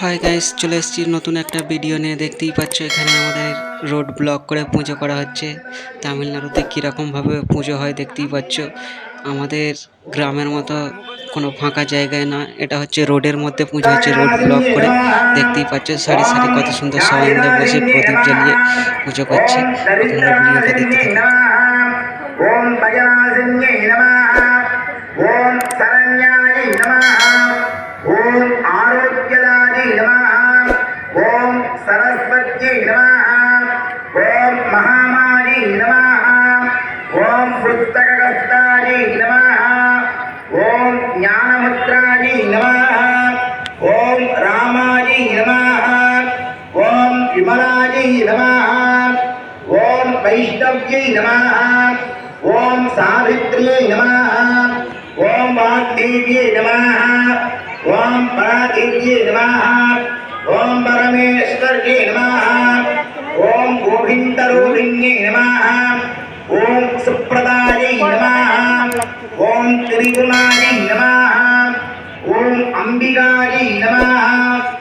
হয় গাইস চলে এসেছি নতুন একটা ভিডিও নিয়ে। দেখতেই পাচ্ছ এখানে আমাদের রোড ব্লক করে পুজো করা হচ্ছে। তামিলনাড়ুতে কীরকমভাবে পুজো হয় দেখতেই পাচ্ছ। আমাদের গ্রামের মতো কোনো ফাঁকা জায়গায় না, এটা হচ্ছে রোডের মধ্যে পুজো হচ্ছে রোড ব্লক করে। দেখতেই পাচ্ছ সারি সারি কত সুন্দর সবাই মিলে বসে প্রদীপ জ্বালিয়ে পুজো করছে। ভিডিওটা দেখতে থাকো। ওম ভয়াসিন্যে নমঃ, ওম শরণ্যায় নমঃ। ఓం సరస్వత్యై నమః. ఓం మహామాయై నమః. ఓం పుస్తకగస్తాయై నమః. ఓం జ్ఞానముద్రాయై నమః. ఓం రామాయై నమః. ఓం విమలాయై నమః. ఓం వైష్ణవ్యై నమః. ఓం సావిత్ర్యై నమః. ఓం వాగ్దేవ్యై నమః. ఓం పరాదేవ్యై నమః ఓం నమః. ఓం గోవిందరూపిణ్యై నమః. ఓం సుప్రదాయై నమః. ఓం త్రిగుణాయై నమః. ఓం అంబికాయై నమః ఓం రంజనాయై నమః.